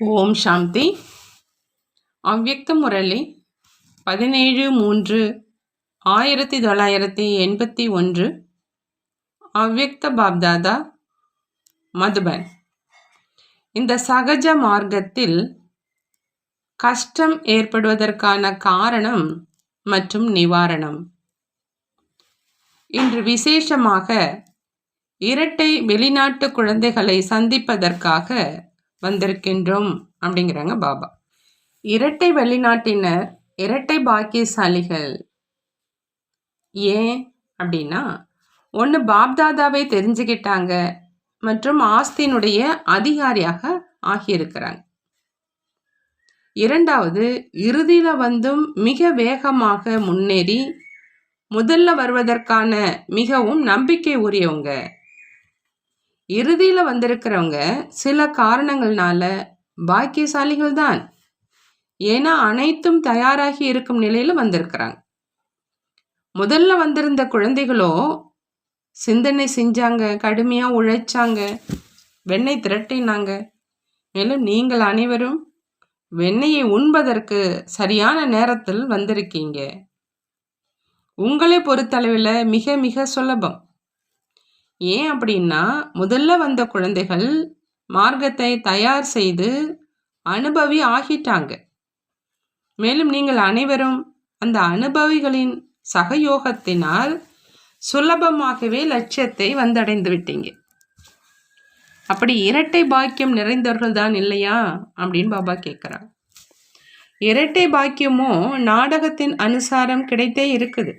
ஓம் சாந்தி. அவ்யக்த முரளி பதினேழு மூன்று ஆயிரத்தி தொள்ளாயிரத்தி எண்பத்தி ஒன்று. அவ்யக்த பாப்தாதா மதுபன். இந்த சகஜ மார்க்கத்தில் கஷ்டம் ஏற்படுவதற்கான காரணம் மற்றும் நிவாரணம். இன்று விசேஷமாக இரட்டை வெளிநாட்டு குழந்தைகளை சந்திப்பதற்காக வந்திருக்கின்றோம் அப்படிங்கிறாங்க பாபா. இரட்டை வெளிநாட்டினர் இரட்டை பாக்கியசாலிகள் ஏன் அப்படின்னா ஒன்று பாப்தாதாவை தெரிஞ்சுக்கிட்டாங்க மற்றும் ஆஸ்தினுடைய அதிகாரியாக ஆகியிருக்கிறாங்க. இரண்டாவது இறுதியில் வந்தும் மிக வேகமாக முன்னேறி முதல்ல வருவதற்கான மிகவும் நம்பிக்கை உரியவங்க இறுதியில் வந்திருக்கிறவங்க சில காரணங்கள்னால பாக்கியசாலிகள் தான் ஏன்னா அனைத்தும் தயாராகி இருக்கும் நிலையில வந்திருக்கிறாங்க. முதல்ல வந்திருந்த குழந்தைகளோ சிந்தனை செஞ்சாங்க கடுமையாக உழைச்சாங்க வெண்ணெய் திரட்டினாங்க. மேலும் நீங்கள் அனைவரும் வெண்ணெயை உண்பதற்கு சரியான நேரத்தில் வந்திருக்கீங்க. உங்களை பொறுத்தளவில் மிக மிக சுலபம். ஏன் அப்படின்னா முதல்ல வந்த குழந்தைகள் மார்க்கத்தை தயார் செய்து அனுபவி ஆகிட்டாங்க. மேலும் நீங்கள் அனைவரும் அந்த அனுபவிகளின் சகயோகத்தினால் சுலபமாகவே லட்சியத்தை வந்தடைந்து விட்டீங்க. அப்படி இரட்டை பாக்கியம் நிறைந்தவர்கள் தான் இல்லையா? அப்படின்னு பாபா கேட்குறாங்க இரட்டை பாக்கியமும் நாடகத்தின் அனுசாரம் கிடைத்தே இருக்குது.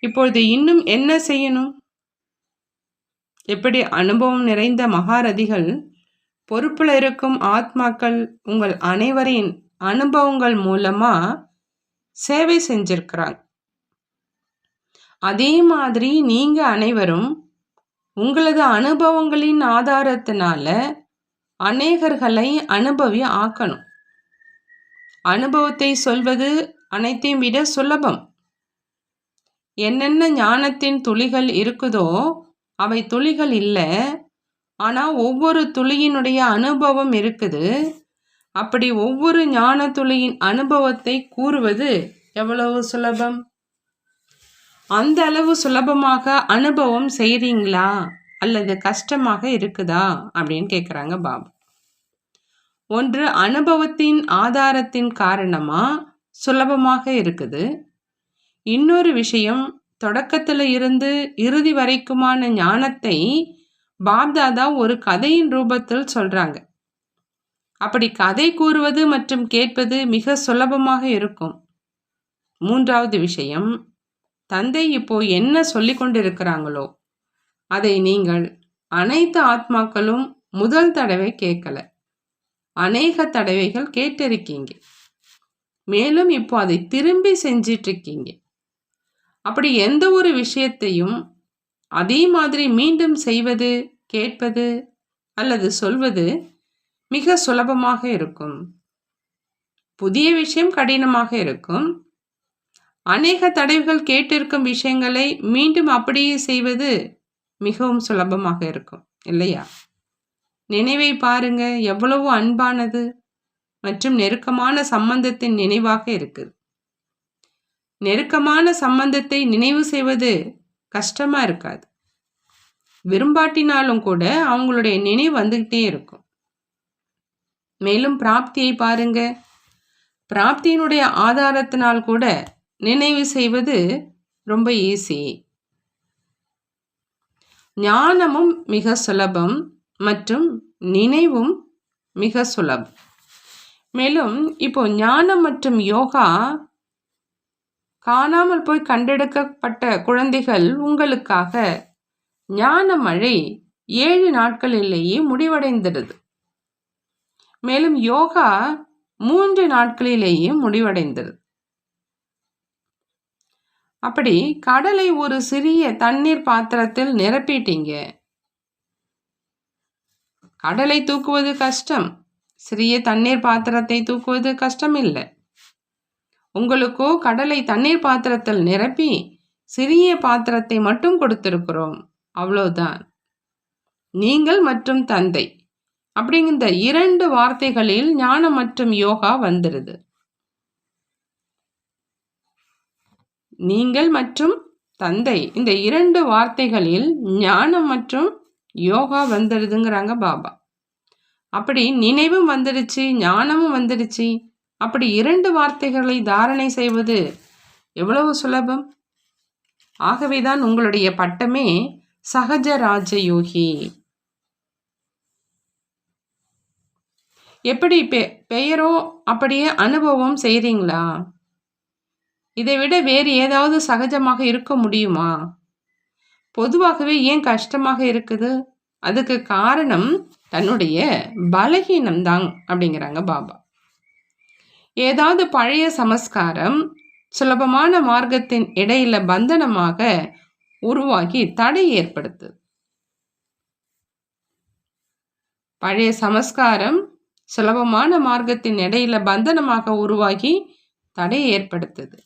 இப்பொழுது இன்னும் என்ன செய்யணும்? எப்படி அனுபவம் நிறைந்த மகாரதிகள் பொறுப்பில் இருக்கும் ஆத்மாக்கள் உங்கள் அனைவரின் அனுபவங்கள் மூலமா சேவை செஞ்சிருக்கிறாங்க. அதே மாதிரி நீங்க அனைவரும் உங்களது அனுபவங்களின் ஆதாரத்தினால அநேகர்களை அனுபவி ஆக்கணும். அனுபவத்தை சொல்வது அனைத்தையும் விட சுலபம். என்னென்ன ஞானத்தின் துளிகள் இருக்குதோ அவை துளிகள் இல்லை. ஆனால் ஒவ்வொரு துளியினுடைய அனுபவம் இருக்குது. அப்படி ஒவ்வொரு ஞான துளியின் அனுபவத்தை கூறுவது எவ்வளவு சுலபம்? அந்த அளவு சுலபமாக அனுபவம் செய்கிறீங்களா அல்லது கஷ்டமாக இருக்குதா? அப்படின்னு கேட்குறாங்க பாபு. ஒன்று அனுபவத்தின் ஆதாரத்தின் காரணமாக சுலபமாக இருக்குது. இன்னொரு விஷயம் தொடக்கத்தில் இருந்து இறுதி வரைக்குமான ஞானத்தை பாப்தாதா ஒரு கதையின் ரூபத்தில் சொல்றாங்க. அப்படி கதை கூறுவது மற்றும் கேட்பது மிக சுலபமாக இருக்கும். மூன்றாவது விஷயம் தந்தை இப்போ என்ன சொல்லி கொண்டிருக்கிறாங்களோ அதை நீங்கள் அனைத்து ஆத்மாக்களும் முதல் தடவை கேட்கல. அநேக தடவைகள் கேட்டிருக்கீங்க. மேலும் இப்போ அதை திரும்பி செஞ்சிட்ருக்கீங்க இருக்கீங்க அப்படி எந்த ஒரு விஷயத்தையும் அதே மாதிரி மீண்டும் செய்வது கேட்பது அல்லது சொல்வது மிக சுலபமாக இருக்கும். புதிய விஷயம் கடினமாக இருக்கும். அநேக தடவைகள் கேட்டிருக்கும் விஷயங்களை மீண்டும் அப்படியே செய்வது மிகவும் சுலபமாக இருக்கும் இல்லையா? நினைவை பாருங்க எவ்வளவு அன்பானது மற்றும் நெருக்கமான சம்பந்தத்தின் நினைவாக இருக்குது. நெருக்கமான சம்பந்தத்தை நினைவு செய்வது கஷ்டமாக இருக்காது. விரும்பாட்டினாலும் கூட அவங்களுடைய நினைவு வந்துக்கிட்டே இருக்கும். மேலும் பிராப்தியை பாருங்க. பிராப்தியினுடைய ஆதாரத்தினால் கூட நினைவு செய்வது ரொம்ப ஈஸி ஞானமும் மிக சுலபம் மற்றும் நினைவும் மிக சுலபம். மேலும் இப்போ ஞானம் மற்றும் யோகா காணாமல் போய் கண்டெடுக்கப்பட்ட குழந்தைகள் உங்களுக்காக. ஞான மழை ஏழு நாட்களிலேயே முடிவடைந்தது. மேலும் யோகா மூன்று நாட்களிலேயே முடிவடைந்தது. அப்படி கடலை ஒரு சிறிய தண்ணீர் பாத்திரத்தில் நிரப்பிட்டீங்க. கடலை தூக்குவது கஷ்டம். சிறிய தண்ணீர் பாத்திரத்தை தூக்குவது கஷ்டம் இல்லை உங்களுக்கோ கடலை தண்ணீர் பாத்திரத்தில் நிரப்பி சிறிய பாத்திரத்தை மட்டும் கொடுத்திருக்கிறோம். அவ்வளோதான் நீங்கள் மற்றும் தந்தை. அப்படிங்கிற இரண்டு வார்த்தைகளில் ஞானம் மற்றும் யோகா வந்துடுது நீங்கள் மற்றும் தந்தை. இந்த இரண்டு வார்த்தைகளில் ஞானம் மற்றும் யோகா வந்துடுதுங்கிறாங்க பாபா. அப்படி நினைவும் வந்துடுச்சு ஞானமும் வந்துடுச்சு அப்படி இரண்டு வார்த்தைகளை தாரணை செய்வது எவ்வளவு சுலபம்? ஆகவேதான் உங்களுடைய பட்டமே சகஜ ராஜயோகி. எப்படி பெ பெயரோ அப்படியே அனுபவம் செய்கிறீங்களா இதை விட வேறு ஏதாவது சகஜமாக இருக்க முடியுமா? பொதுவாகவே ஏன் கஷ்டமாக இருக்குது? அதுக்கு காரணம் தன்னுடைய பலகீனம்தான் அப்படிங்கிறாங்க பாபா. ஏதாவது பழைய சமஸ்காரம் சுலபமான மார்க்கத்தின் இடையில பந்தனமாக உருவாகி தடை ஏற்படுத்து பழைய சமஸ்காரம் சுலபமான மார்க்கத்தின் இடையில பந்தனமாக உருவாகி தடை ஏற்படுத்துது.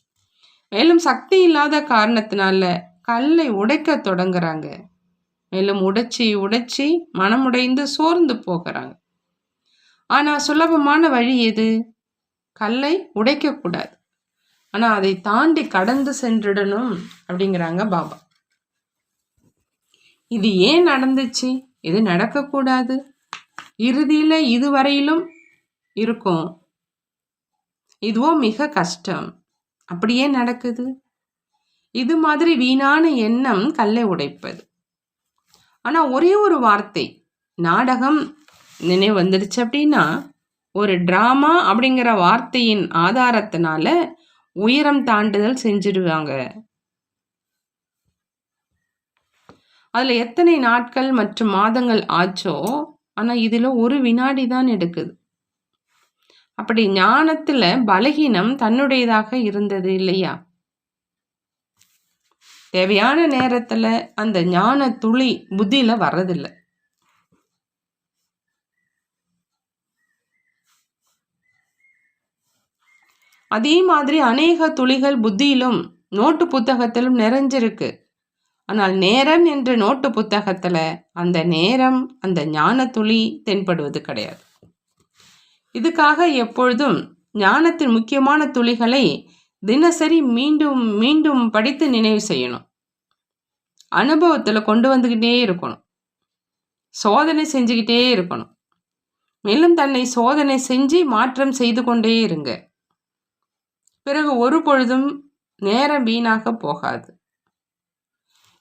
மேலும் சக்தி இல்லாத காரணத்தினால கல்லை உடைக்க தொடங்குறாங்க. மேலும் உடைச்சி உடைச்சி மனமுடைந்து சோர்ந்து போகிறாங்க. ஆனால் சுலபமான வழி எது? கல்லை உடைக்கக்கூடாது. ஆனால் அதை தாண்டி கடந்து சென்றுடணும் அப்படிங்கிறாங்க பாபா. இது ஏன் நடந்துச்சு? இது நடக்கக்கூடாது. இறுதியில் இதுவரையிலும் இருக்கும். இதுவோ மிக கஷ்டம். அப்படியே நடக்குது? இது மாதிரி வீணான எண்ணம் கல்லை உடைப்பது. ஆனால் ஒரே ஒரு வார்த்தை நாடகம் நினைவு வந்துடுச்சு அப்படின்னா ஒரு ட்ராமா அப்படிங்கிற வார்த்தையின் ஆதாரத்தினால உயரம் தாண்டுதல் செஞ்சிடுவாங்க. அதில் எத்தனை நாட்கள் மற்றும் மாதங்கள் ஆச்சோ ஆனால் இதில் ஒரு வினாடி தான் எடுக்குது. அப்படி ஞானத்தில் பலகீனம் தன்னுடையதாக இருந்தது இல்லையா? தேவையான நேரத்தில் அந்த ஞான துளி புத்தியில் வர்றதில்லை. அதே மாதிரி அநேக துளிகள் புத்தியிலும் நோட்டு புத்தகத்திலும் நிறைஞ்சிருக்கு. ஆனால் நேரம் என்ற நோட்டு புத்தகத்தில் அந்த நேரம் அந்த ஞான துளி தென்படுவது கிடையாது. இதுக்காக எப்பொழுதும் ஞானத்தின் முக்கியமான துளிகளை தினசரி மீண்டும் மீண்டும் படித்து நினைவு செய்யணும். அனுபவத்தில் கொண்டு வந்துக்கிட்டே இருக்கணும். சோதனை செஞ்சுக்கிட்டே இருக்கணும். மேலும் தன்னை சோதனை செஞ்சு மாற்றம் செய்து கொண்டே இருங்க. பிறகு ஒரு பொழுதும் நேரம் வீணாக போகாது.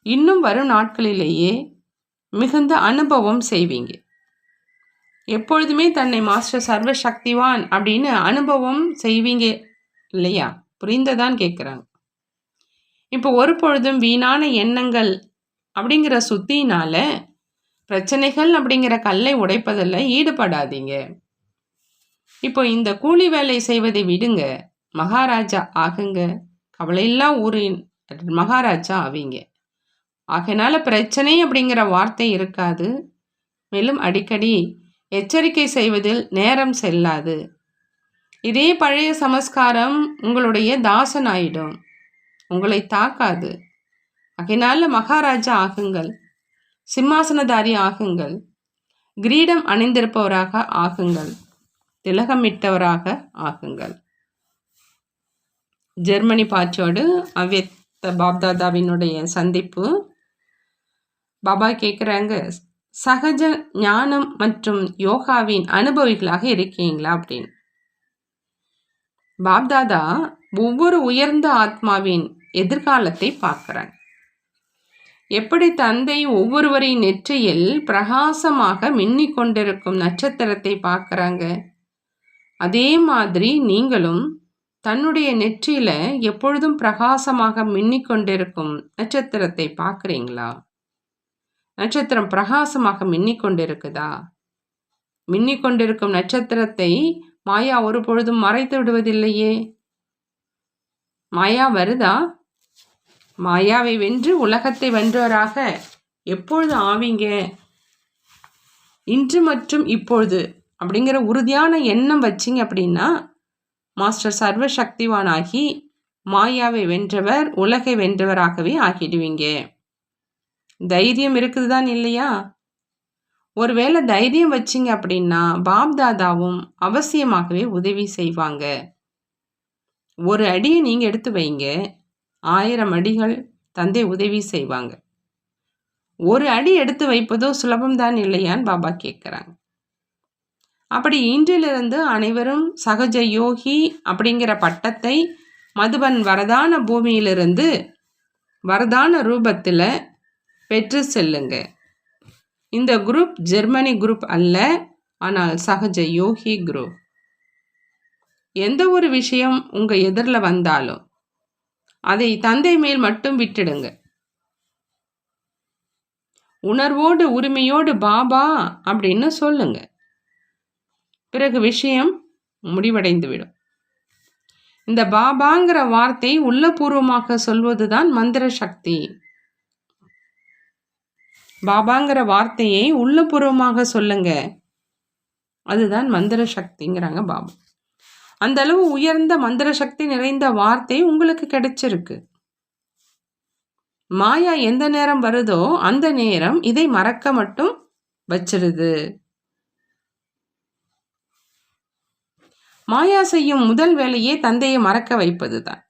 இன்னும் வரும் நாட்களிலேயே மிகுந்த அனுபவம் செய்வீங்க. எப்பொழுதுமே தன்னை மாஸ்டர் சர்வ சக்திவான் அப்படின்னு அனுபவம் செய்வீங்க இல்லையா? புரிந்ததான் கேட்குறாங்க இப்போ ஒரு பொழுதும் வீணான எண்ணங்கள் அப்படிங்கிற சுத்தினால பிரச்சனைகள் அப்படிங்கிற கல்லை உடைப்பதில் ஈடுபடாதீங்க. இப்போ இந்த கூலி வேலை செய்வதை விடுங்க. மகாராஜா ஆகுங்க. கவலையெல்லாம் ஊரின் மகாராஜா ஆவீங்க. ஆகையினால பிரச்சனை அப்படிங்கிற வார்த்தை இருக்காது. மேலும் அடிக்கடி எச்சரிக்கை செய்வதில் நேரம் செல்லாது. இதே பழைய சமஸ்காரம் உங்களுடைய தாசன் ஆயிடும் உங்களை தாக்காது. அதனால மகாராஜா ஆகுங்கள். சிம்மாசனதாரி ஆகுங்கள். கிரீடம் அணிந்திருப்பவராக ஆகுங்கள். திலகமிட்டவராக ஆகுங்கள். ஜெர்மனி பாச்சோடு அவ்யத்த பாப்தாதாவினுடைய சந்திப்பு. பாபா கேட்குறாங்க சகஜ ஞானம் மற்றும் யோகாவின் அனுபவிகளாக இருக்கீங்களா? அப்படின்னு. பாப்தாதா ஒவ்வொரு உயர்ந்த ஆத்மாவின் எதிர்காலத்தை பார்க்குறாங்க. எப்படி தந்தை ஒவ்வொருவரின் நெற்றியில் பிரகாசமாக மின்னிக் கொண்டிருக்கும் நட்சத்திரத்தை பார்க்குறாங்க? அதே மாதிரி நீங்களும் தன்னுடைய நெற்றியில எப்பொழுதும் பிரகாசமாக மின்னிக் கொண்டிருக்கும் நட்சத்திரத்தை பார்க்குறீங்களா? நட்சத்திரம் பிரகாசமாக மின்னிக் கொண்டிருக்குதா மின்னிக் கொண்டிருக்கும் நட்சத்திரத்தை மாயா ஒரு பொழுதும் மறைத்து விடுவதில்லையே. மாயா வருதா? மாயாவை வென்று உலகத்தை வென்றவராக எப்பொழுது ஆவீங்க? இன்று மற்றும் இப்பொழுது அப்படிங்கிற உறுதியான எண்ணம் வச்சிங்க அப்படின்னா மாஸ்டர் சர்வ சக்திவானாகி மாயாவை வென்றவர் உலகை வென்றவராகவே ஆகிடுவீங்க. தைரியம் இருக்குது தான் இல்லையா? ஒருவேளை தைரியம் வச்சிங்க அப்படின்னா பாப்தாதாவும் அவசியமாகவே உதவி செய்வாங்க. ஒரு அடியை நீங்கள் எடுத்து வைங்க. ஆயிரம் அடிகள் தந்தை உதவி செய்வாங்க. ஒரு அடி எடுத்து வைப்பதோ சுலபம்தான் இல்லையான்னு பாபா கேட்குறாங்க அப்படி இன்றிலிருந்து அனைவரும் சகஜ யோகி அப்படிங்கிற பட்டத்தை மதுபன் வரதான பூமியிலிருந்து வரதான ரூபத்தில் பெற்று செல்லுங்க. இந்த குரூப் ஜெர்மனி குரூப் அல்ல ஆனால் சகஜ யோகி குரூப். எந்த ஒரு விஷயம் உங்கள் எதிரில் வந்தாலும் அதை தந்தை மேல் மட்டும் விட்டுடுங்க. உணர்வோடு உரிமையோடு பாபா அப்படின்னு சொல்லுங்கள் பிறகு விஷயம் முடிவடைந்துவிடும். இந்த பாபாங்கிற வார்த்தை உள்ளபூர்வமாக சொல்வதுதான் மந்திர சக்தி. பாபாங்கிற வார்த்தையை உள்ளபூர்வமாக சொல்லுங்க. அதுதான் மந்திர சக்திங்கிறாங்க பாபா. அந்த அளவு உயர்ந்த மந்திர சக்தி நிறைந்த வார்த்தை உங்களுக்கு கிடைச்சிருக்கு. மாயா எந்த நேரம் வருதோ அந்த நேரம் இதை மறக்க மட்டும் வச்சிருது. மாயா செய்யும் முதல் வேலையே தந்தையை மறக்க வைப்பது தான்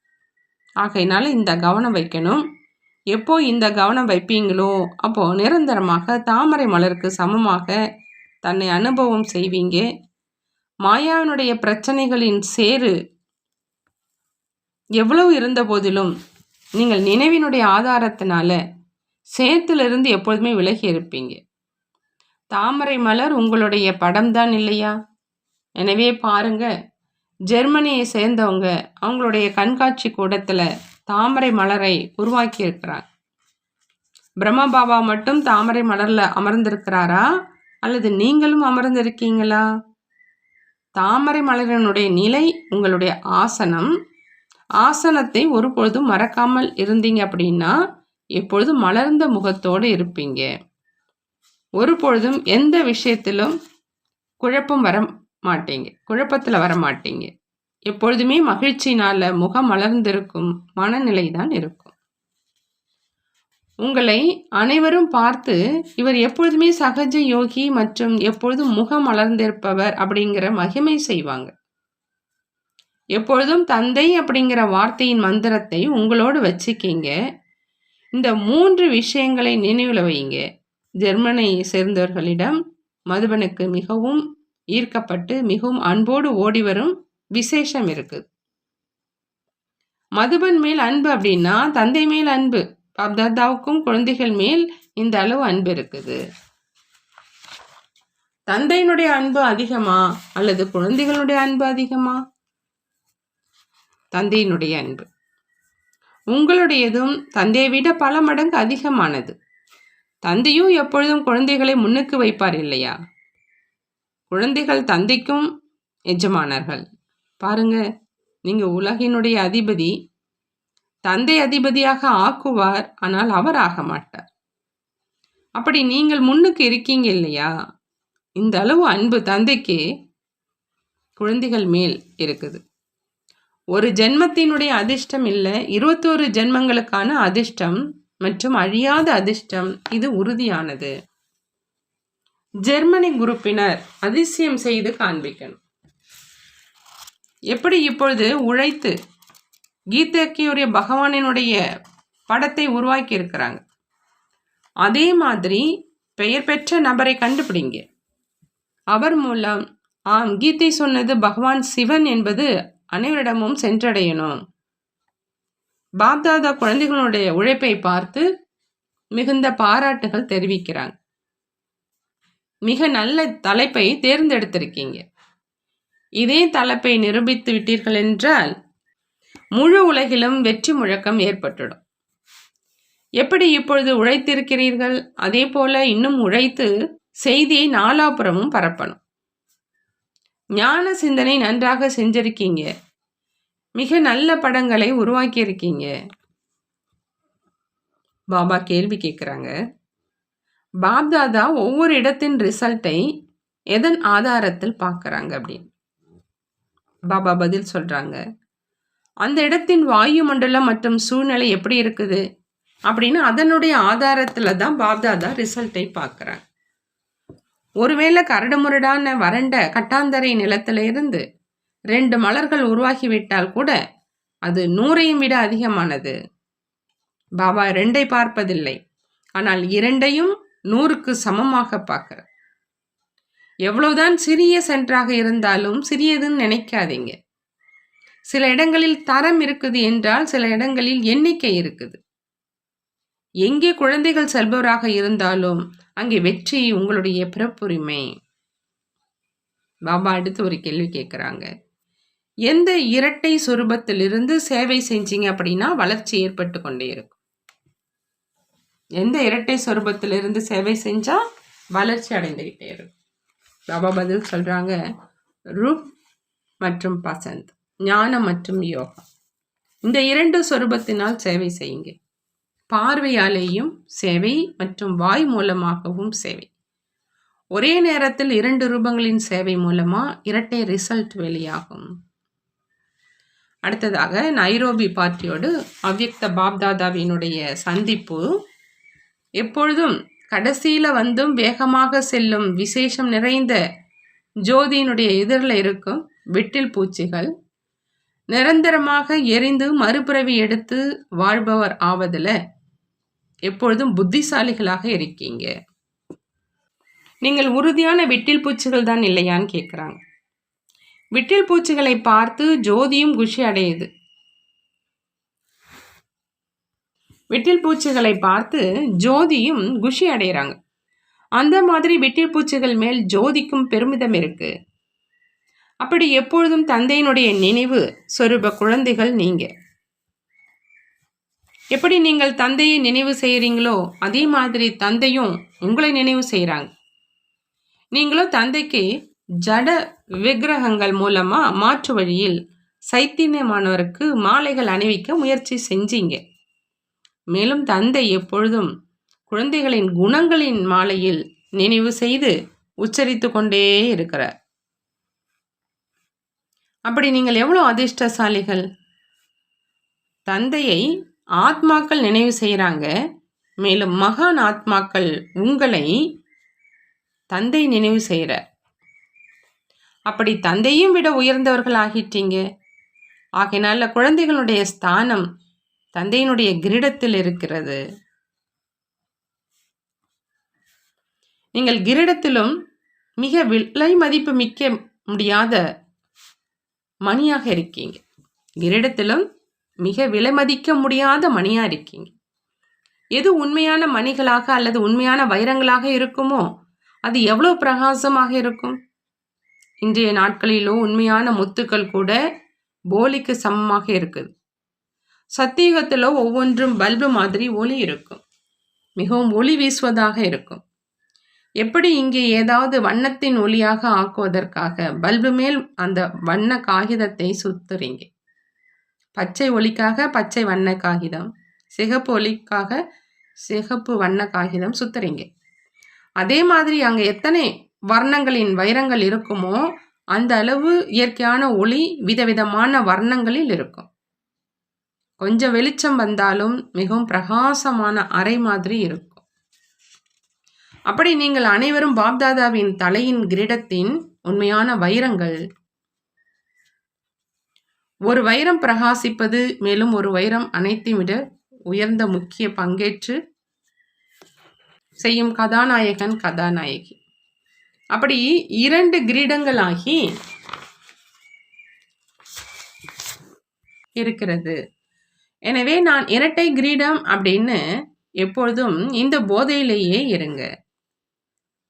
ஆகையினால இந்த கவனம் வைக்கணும். எப்போ இந்த கவனம் வைப்பீங்களோ அப்போ நிரந்தரமாக தாமரை மலருக்கு சமமாக தன்னை அனுபவம் செய்வீங்க. மாயாவினுடைய பிரச்சனைகளின் சேரு எவ்வளவு இருந்த போதிலும் நீங்கள் நினைவினுடைய ஆதாரத்தினால சேத்திலிருந்து எப்பொழுதுமே விலகி இருப்பீங்க. தாமரை மலர் உங்களுடைய படம் தான் இல்லையா? எனவே பாருங்க ஜெர்மனியை சேர்ந்தவங்க அவங்களுடைய கண்காட்சி கூடத்தில் தாமரை மலரை உருவாக்கியிருக்கிறாங்க பிரம்ம பாபா மட்டும் தாமரை மலரில் அமர்ந்திருக்கிறாரா? அல்லது நீங்களும் அமர்ந்திருக்கீங்களா? தாமரை மலரினுடைய நிலை உங்களுடைய ஆசனம். ஆசனத்தை ஒருபொழுதும் மறக்காமல் இருந்தீங்க அப்படின்னா எப்பொழுதும் மலர்ந்த முகத்தோடு இருப்பீங்க. ஒரு பொழுதும் எந்த விஷயத்திலும் குழப்பம் வர மாட்டீங்க. குழப்பத்தில் வர மாட்டீங்க. எப்பொழுதுமே மகிழ்ச்சினால முகம் மலர்ந்திருக்கும் மனநிலை தான் இருக்கும். உங்களை அனைவரும் பார்த்து இவர் எப்பொழுதுமே சகஜ யோகி மற்றும் எப்பொழுதும் முகம் மலர்ந்திருப்பவர் அப்படிங்கிற மகிமை செய்வாங்க. எப்பொழுதும் தந்தை அப்படிங்கிற வார்த்தையின் மந்திரத்தை உங்களோடு வச்சுக்கிங்க. இந்த மூன்று விஷயங்களை நினைவில் வைங்க. ஜெர்மனியை சேர்ந்தவர்களிடம் மதுபனுக்கு மிகவும் ஈர்க்கப்பட்டு மிகவும் அன்போடு ஓடி வரும் விசேஷம் இருக்குது மதுபன் மேல் அன்பு அப்படின்னா தந்தை மேல் அன்பு. பாப்தாதாவுக்கும் குழந்தைகள் மேல் இந்த அளவு அன்பு இருக்குது. தந்தையினுடைய அன்பு அதிகமா அல்லது குழந்தைகளுடைய அன்பு அதிகமா? தந்தையினுடைய அன்பு. உங்களுடையதும் தந்தையை விட பல மடங்கு அதிகமானது. தந்தையும் எப்பொழுதும் குழந்தைகளை முன்னுக்கு வைப்பார் இல்லையா? குழந்தைகள் தந்தைக்கும் எஜமானர்கள். பாருங்க நீங்க உலகினுடைய அதிபதி தந்தை அதிபதியாக ஆக்குவார் ஆனால் அவர் ஆக மாட்டார். அப்படி நீங்கள் முன்னுக்கு இருக்கீங்க இல்லையா? இந்த அளவு அன்பு தந்தைக்கு குழந்தைகள் மேல் இருக்குது. ஒரு ஜென்மத்தினுடைய அதிர்ஷ்டம் இல்லை இருபத்தோரு ஜென்மங்களுக்கான அதிர்ஷ்டம் மற்றும் அழியாத அதிர்ஷ்டம் இது உறுதியானது. ஜெர்மனி குரூப்பினர் அதிசயம் செய்து காண்பிக்கணும். எப்படி இப்பொழுது உழைத்து கீதக்கியுடைய பகவானினுடைய படத்தை உருவாக்கி இருக்கிறாங்க அதே மாதிரி பெயர் பெற்ற நபரை கண்டுபிடிங்க. அவர் மூலம் ஆம் கீதை சொன்னது பகவான் சிவன் என்பது அனைவரிடமும் சென்றடையணும். பாப்தாதா குழந்தைகளுடைய உழைப்பை பார்த்து மிகுந்த பாராட்டுகள் தெரிவிக்கிறாங்க. மிக நல்ல தலைப்பை தேர்ந்தெடுத்திருக்கீங்க. இதே தலைப்பை நிரூபித்து விட்டீர்கள் என்றால் முழு உலகிலும் வெற்றி முழக்கம் ஏற்பட்டுடும். எப்படி இப்பொழுது உழைத்திருக்கிறீர்கள்? அதே போல இன்னும் உழைத்து செய்தியை நாலாபுறமும் பரப்பணும். ஞான சிந்தனை நன்றாக செஞ்சிருக்கீங்க. மிக நல்ல படங்களை உருவாக்கியிருக்கீங்க. பாபா கேள்வி கேட்குறாங்க பாப்தாதா ஒவ்வொரு இடத்தின் ரிசல்ட்டை எதன் ஆதாரத்தில் பார்க்குறாங்க அப்படின்னு? பாபா பதில் சொல்கிறாங்க அந்த இடத்தின் வாயு மண்டலம் மற்றும் சூழ்நிலை எப்படி இருக்குது? அப்படின்னு அதனுடைய ஆதாரத்தில் தான் பாப்தாதா ரிசல்ட்டை பார்க்குறாங்க. ஒருவேளை கரடுமுரடான வறண்ட கட்டாந்தரை நிலத்திலிருந்து ரெண்டு மலர்கள் உருவாகிவிட்டால் கூட அது நூறையும் விட அதிகமானது. பாபா ரெண்டை பார்ப்பதில்லை. ஆனால் இரண்டையும் நூறுக்கு சமமாக பார்க்கிறார். எவ்வளவுதான் சிறிய சென்றாக இருந்தாலும் சிறியதுன்னு நினைக்காதீங்க. சில இடங்களில் தரம் இருக்குது என்றால் சில இடங்களில் எண்ணிக்கை இருக்குது. எங்கே குழந்தைகள் செல்பவராக இருந்தாலும் அங்கே வெற்றி உங்களுடைய பிறப்புரிமை. பாபா அடுத்து ஒரு கேள்வி கேட்குறாங்க. எந்த இரட்டை சொரூபத்திலிருந்து சேவை செஞ்சீங்க அப்படின்னா வளர்ச்சி ஏற்பட்டு கொண்டே இருக்கும். எந்த இரட்டை சொரூபத்திலிருந்து சேவை செஞ்சால் வளர்ச்சி அடைந்துக்கிட்டே இருக்கும். பாபா பதில் சொல்கிறாங்க ரூப் மற்றும் பசந்த் ஞானம் மற்றும் யோகா இந்த இரண்டு சொரூபத்தினால் சேவை செய்யுங்க. பார்வையாலேயும் சேவை மற்றும் வாய் மூலமாகவும் சேவை. ஒரே நேரத்தில் இரண்டு ரூபங்களின் சேவை மூலமாக இரட்டை ரிசல்ட் வெளியாகும். அடுத்ததாக நைரோபி பார்ட்டியோடு அவ்யக்த பாப்தாதாவினுடைய சந்திப்பு எப்பொழுதும் கடைசியில் வந்தும் வேகமாக செல்லும் விசேஷம் நிறைந்த ஜோதியினுடைய எதிரில் இருக்கும் விட்டில் பூச்சிகள் நிரந்தரமாக எரிந்து மறுபிறவி எடுத்து வாழ்பவர் ஆவதில் எப்பொழுதும் புத்திசாலிகளாக இருக்கீங்க. நீங்கள் உறுதியான விட்டில் பூச்சிகள் தான் இல்லையான்னு கேட்குறாங்க விட்டில் பூச்சிகளை பார்த்து ஜோதியும் குஷி அடையுது. விட்டில் பூச்சிகளை பார்த்து ஜோதியும் குஷி அடைகிறாங்க. அந்த மாதிரி விட்டில் பூச்சிகள் மேல் ஜோதிக்கும் பெருமிதம் இருக்கு. அப்படி எப்பொழுதும் தந்தையினுடைய நினைவு சொரூப குழந்தைகள் நீங்கள் எப்படி நீங்கள் தந்தையை நினைவு செய்கிறீங்களோ அதே மாதிரி தந்தையும் உங்களை நினைவு செய்கிறாங்க நீங்களும் தந்தைக்கு ஜட விக்கிரகங்கள் மூலமாக மாற்று வழியில் சைத்தியமானவருக்கு மாலைகள் அணிவிக்க முயற்சி செஞ்சீங்க. மேலும் தந்தை எப்பொழுதும் குழந்தைகளின் குணங்களின் மாலையில் நினைவு செய்து உச்சரித்து கொண்டே இருக்கிறார். அப்படி நீங்கள் எவ்வளோ அதிர்ஷ்டசாலிகள்? தந்தையை ஆத்மாக்கள் நினைவு செய்கிறாங்க. மேலும் மகான் ஆத்மாக்கள் உங்களை தந்தை நினைவு செய்கிறார். அப்படி தந்தையும் விட உயர்ந்தவர்கள் ஆகிட்டீங்க ஆகையினால குழந்தைகளுடைய ஸ்தானம் தந்தையினுடைய கிரீடத்தில் இருக்கிறது. நீங்கள் கிரீடத்திலும் மிக விலை மதிப்பு மிக்க முடியாத மணியாக இருக்கீங்க. கிரீடத்திலும் மிக விலை மதிக்க முடியாத மணியா இருக்கீங்க. எது உண்மையான மணிகளாக அல்லது உண்மையான வைரங்களாக இருக்குமோ அது எவ்வளோ பிரகாசமாக இருக்கும்? இன்றைய நாட்களிலோ உண்மையான முத்துக்கள் கூட போலிக்கு சமமாக இருக்குது. சத்தியுகத்தில் ஒவ்வொன்றும் பல்பு மாதிரி ஒளி இருக்கும். மிகவும் ஒளி வீசுவதாக இருக்கும். எப்படி இங்கே ஏதாவது வண்ணத்தின் ஒளியாக ஆக்குவதற்காக பல்பு மேல் அந்த வண்ண காகிதத்தை சுத்துறீங்க? பச்சை ஒளிக்காக பச்சை வண்ண காகிதம் சிகப்பு ஒளிக்காக சிகப்பு வண்ண காகிதம் சுத்துறீங்க. அதே மாதிரி அங்கே எத்தனை வர்ணங்களின் வைரங்கள் இருக்குமோ அந்த அளவு இயற்கையான ஒளி விதவிதமான வர்ணங்களில் இருக்கும். கொஞ்சம் வெளிச்சம் வந்தாலும் மிகவும் பிரகாசமான அறை மாதிரி இருக்கும். அப்படி நீங்கள் அனைவரும் பாப்தாதாவின் தலையின் கிரீடத்தின் உண்மையான வைரங்கள். ஒரு வைரம் பிரகாசிப்பது மேலும் ஒரு வைரம் அனைத்தையும் விட உயர்ந்த முக்கிய பங்கேற்று செய்யும் கதாநாயகன் கதாநாயகி. அப்படி இரண்டு கிரீடங்களாகி இருக்கிறது. எனவே நான் இரட்டை கிரீடம் அப்படின்னு எப்பொழுதும் இந்த போதையிலேயே இருங்க.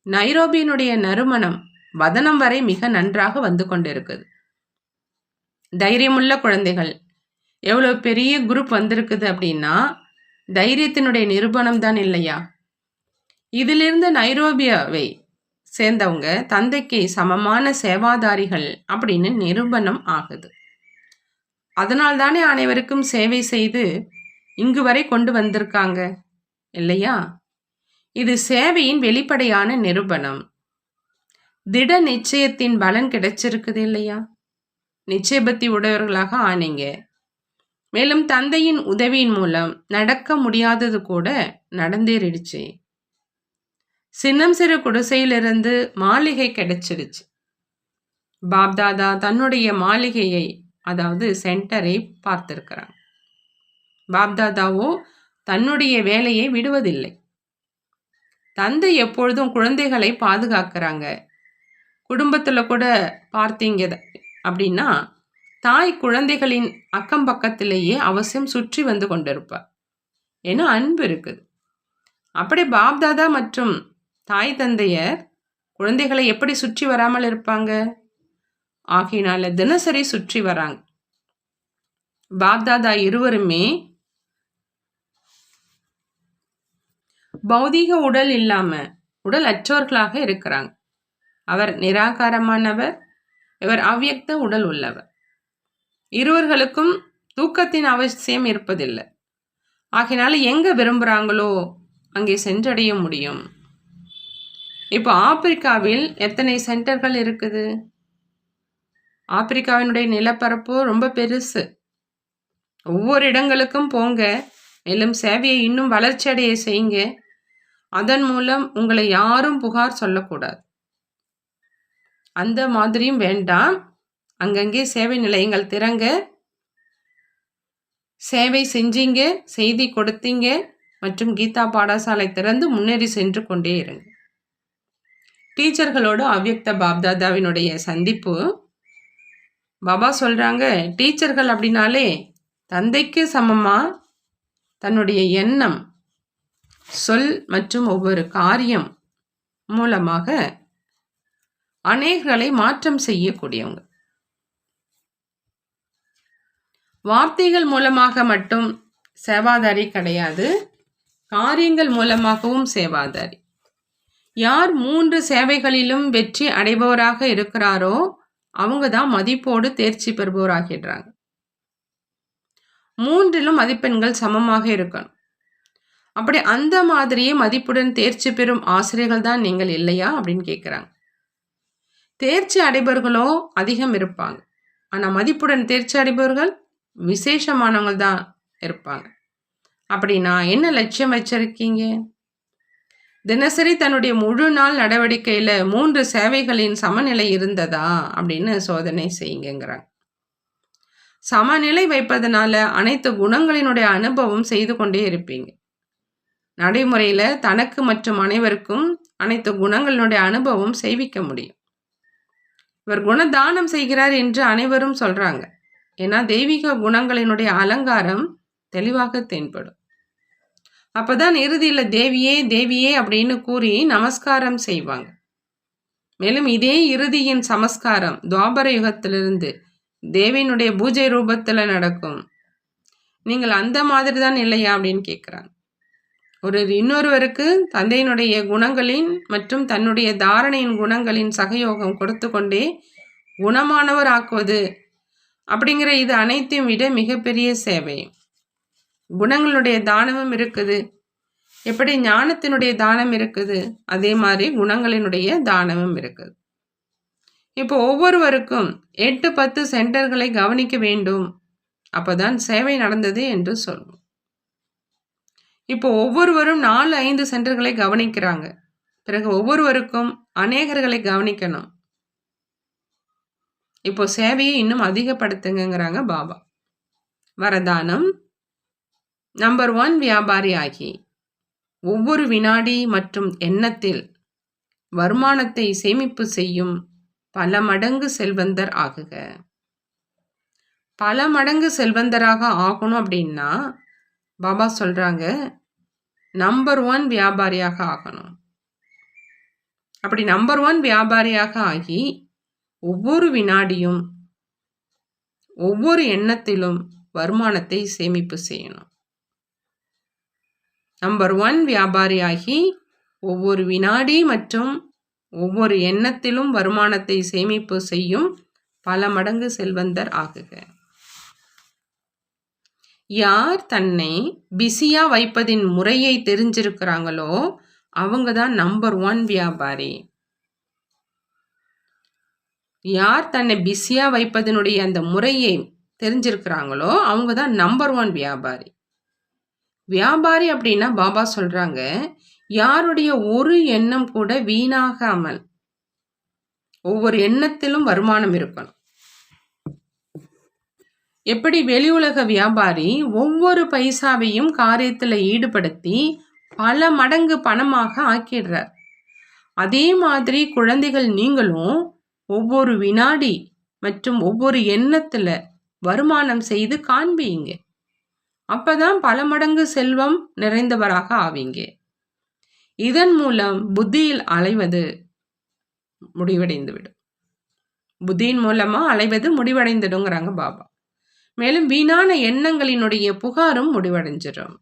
நைரோபியினுடைய நறுமணம் வதனம் வரை மிக நன்றாக வந்து கொண்டிருக்குது. தைரியமுள்ள குழந்தைகள் எவ்வளோ பெரிய குரூப் வந்திருக்குது அப்படின்னா தைரியத்தினுடைய நிரூபணம் தான் இல்லையா? இதிலிருந்து நைரோபியாவை சேர்ந்தவங்க தந்தைக்கு சமமான சேவாதாரிகள் அப்படின்னு நிரூபணம் ஆகுது. அதனால் தானே அனைவருக்கும் சேவை செய்து இங்கு வரை கொண்டு வந்திருக்காங்க இல்லையா? இது சேவையின் வெளிப்படையான நிரூபணம். திட நிச்சயத்தின் பலன் கிடைச்சிருக்குது இல்லையா? நிச்சயபத்தி உடையவர்களாக ஆனீங்க. மேலும் தந்தையின் உதவியின் மூலம் நடக்க முடியாதது கூட நடந்தேறிடுச்சு. சின்னம் சிறு குடிசையிலிருந்து மாளிகை கிடைச்சிருச்சு பாப்தாதா தன்னுடைய மாளிகையை அதாவது சென்டரை பார்த்திருக்கிறாங்க பாப்தாதாவோ தன்னுடைய வேலையை விடுவதில்லை. தந்தை எப்பொழுதும் குழந்தைகளை பாதுகாக்கிறாங்க. குடும்பத்தில் கூட பார்த்தீங்க அப்படின்னா தாய் குழந்தைகளின் அக்கம் பக்கத்திலேயே அவசியம் சுற்றி வந்து கொண்டிருப்பார். ஏன்னா அன்பு இருக்குது. அப்படி பாப்தாதா மற்றும் தாய் தந்தையர் குழந்தைகளை எப்படி சுற்றி வராமல் இருப்பாங்க? ஆகையினால தினசரி சுற்றி வராங்க. பாப்தாதா இருவருமே பௌதீக உடல் இல்லாம உடல் அற்றவர்களாக இருக்கிறாங்க. அவர் நிராகாரமானவர் இவர் அவ்வியக்த உடல் உள்ளவர். இருவர்களுக்கும் தூக்கத்தின் அவசியம் இருப்பதில்லை. ஆகினால எங்க விரும்புகிறாங்களோ அங்கே சென்றடைய முடியும். இப்போ ஆப்பிரிக்காவில் எத்தனை சென்டர்கள் இருக்குது? ஆப்பிரிக்காவினுடைய நிலப்பரப்பு ரொம்ப பெருசு. ஒவ்வொரு இடங்களுக்கும் போங்க மேலும் சேவையை இன்னும் வளர்ச்சியடைய செய்யுங்க. அதன் மூலம் உங்களை யாரும் புகார் சொல்லக்கூடாது. அந்த மாதிரியும் வேண்டாம். அங்கங்கே சேவை நிலையங்கள் திறங்க. சேவை செஞ்சீங்க செய்தி கொடுத்தீங்க மற்றும் கீதா பாடசாலை திறந்து முன்னேறி சென்று கொண்டே இருங்க. டீச்சர்களோடு அவ்யக்த பாப்தாதாவினுடைய சந்திப்பு பாபா சொல்கிறாங்க டீச்சர்கள் அப்படின்னாலே தந்தைக்கு சமமாக தன்னுடைய எண்ணம் சொல் மற்றும் ஒவ்வொரு காரியம் மூலமாக அநேகர்களை மாற்றம் செய்யக்கூடியவங்க. வார்த்தைகள் மூலமாக மட்டும் சேவாதாரி கிடையாது காரியங்கள் மூலமாகவும் சேவாதாரி. யார் மூன்று சேவைகளிலும் வெற்றி அடைபவராக இருக்கிறாரோ அவங்க தான் மதிப்போடு தேர்ச்சி பெறுபவராகிடுறாங்க மூன்றிலும் மதிப்பெண்கள் சமமாக இருக்கணும். அப்படி அந்த மாதிரியே மதிப்புடன் தேர்ச்சி பெறும் ஆசிரியர்கள் தான் நீங்கள் இல்லையா அப்படின்னு கேட்குறாங்க தேர்ச்சி அடைபவர்களோ அதிகம் இருப்பாங்க. ஆனால் மதிப்புடன் தேர்ச்சி அடைபவர்கள் விசேஷமானவங்க தான் இருப்பாங்க அப்படின்னா என்ன லட்சியம் வச்சிருக்கீங்க? தினசரி தன்னுடைய முழு நாள் நடவடிக்கையில் மூன்று சேவைகளின் சமநிலை இருந்ததா அப்படின்னு சோதனை செய்யுங்கிறாங்க சமநிலை வைப்பதனால அனைத்து குணங்களினுடைய அனுபவம் செய்து கொண்டே இருப்பீங்க. நடைமுறையில் தனக்கு மற்றும் அனைவருக்கும் அனைத்து குணங்களினுடைய அனுபவம் செய்விக்க முடியும். இவர் குணதானம் செய்கிறார் என்று அனைவரும் சொல்றாங்க. ஏன்னா தெய்வீக குணங்களினுடைய அலங்காரம் தெளிவாக தென்படும். அப்பதான் இறுதியில் தேவியே தேவியே அப்படின்னு கூறி நமஸ்காரம் செய்வாங்க. மேலும் இதே இறுதியின் சமஸ்காரம் துவாபர யுகத்திலிருந்து தேவியினுடைய பூஜை ரூபத்தில் நடக்கும். நீங்கள் அந்த மாதிரி தான் இல்லையா அப்படின்னு கேட்குறாங்க ஒரு இன்னொருவருக்கு தந்தையினுடைய குணங்களின் மற்றும் தன்னுடைய தாரணையின் குணங்களின் சகயோகம் கொடுத்து கொண்டே குணமானவர் ஆக்குவது அப்படிங்கிற இது அனைத்தையும் விட மிகப்பெரிய சேவை. குணங்களுடைய தானமும் இருக்குது. எப்படி ஞானத்தினுடைய தானம் இருக்குது? அதே மாதிரி குணங்களினுடைய தானமும் இருக்குது. இப்போ ஒவ்வொருவருக்கும் எட்டு பத்து சென்டர்களை கவனிக்க வேண்டும். அப்போதான் சேவை நடந்தது என்று சொல்வோம். இப்போ ஒவ்வொருவரும் நாலு ஐந்து சென்டர்களை கவனிக்கிறாங்க. பிறகு ஒவ்வொருவருக்கும் அநேகர்களை கவனிக்கணும். இப்போ சேவையை இன்னும் அதிகப்படுத்துங்கிறாங்க பாபா. வரதானம் நம்பர் ஒன் வியாபாரி ஆகி ஒவ்வொரு வினாடி மற்றும் எண்ணத்தில் வருமானத்தை சேமிப்பு செய்யும் பல மடங்கு செல்வந்தர் ஆகுக. பல மடங்கு செல்வந்தராக ஆகணும் அப்படின்னா பாபா சொல்கிறாங்க நம்பர் ஒன் வியாபாரியாக ஆகணும். அப்படி நம்பர் ஒன் வியாபாரியாக ஆகி ஒவ்வொரு வினாடியும் ஒவ்வொரு எண்ணத்திலும் வருமானத்தை சேமிப்பு செய்யணும். நம்பர் ஒன் வியாபாரியாகி ஒவ்வொரு வினாடி மற்றும் ஒவ்வொரு எண்ணத்திலும் வருமானத்தை சேமிப்பு செய்யும் பல மடங்கு செல்வந்தர் ஆகுக. யார் தன்னை பிஸியாக வைப்பதின் முறையை தெரிஞ்சிருக்கிறாங்களோ அவங்க தான் நம்பர் ஒன் வியாபாரி. யார் தன்னை பிஸியாக வைப்பதனுடைய அந்த முறையை தெரிஞ்சிருக்கிறாங்களோ அவங்க தான் நம்பர் ஒன் வியாபாரி. வியாபாரி அப்படின்னா பாபா சொல்கிறாங்க யாருடைய ஒரு எண்ணம் கூட வீணாகாமல் ஒவ்வொரு எண்ணத்திலும் வருமானம் இருக்கணும். எப்படி வெளி உலக வியாபாரி ஒவ்வொரு பைசாவையும் காரியத்தில் ஈடுபடுத்தி பல மடங்கு பணமாக ஆக்கிடுறார். அதே மாதிரி குழந்தைகள் நீங்களும் ஒவ்வொரு வினாடி மற்றும் ஒவ்வொரு எண்ணத்தில் வருமானம் செய்து காண்பியுங்க அப்பதான் பல மடங்கு செல்வம் நிறைந்தவராக ஆவீங்க. இதன் மூலம் புத்தியில் அலைவது முடிவடைந்துவிடும். புத்தியின் மூலமா அலைவது முடிவடைந்துடுங்கிறாங்க பாபா. மேலும் வீணான எண்ணங்களினுடைய புகாரும் முடிவடைஞ்சிடும்.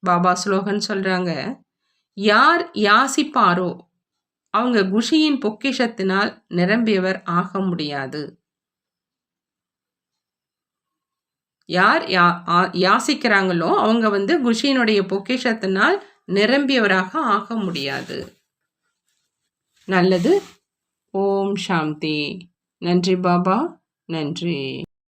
பாபா ஸ்லோகன் சொல்றாங்க யார் யாசிப்பாரோ அவங்க குஷியின் பொக்கிஷத்தினால் நிரம்பியவர் ஆக முடியாது. யார் யா யாசிக்கிறாங்களோ அவங்க வந்து குஷியினுடைய பொக்கிஷத்தினால் நிரம்பியவராக ஆக முடியாது. நல்லது. ஓம் சாந்தி. நன்றி பாபா. நன்றி.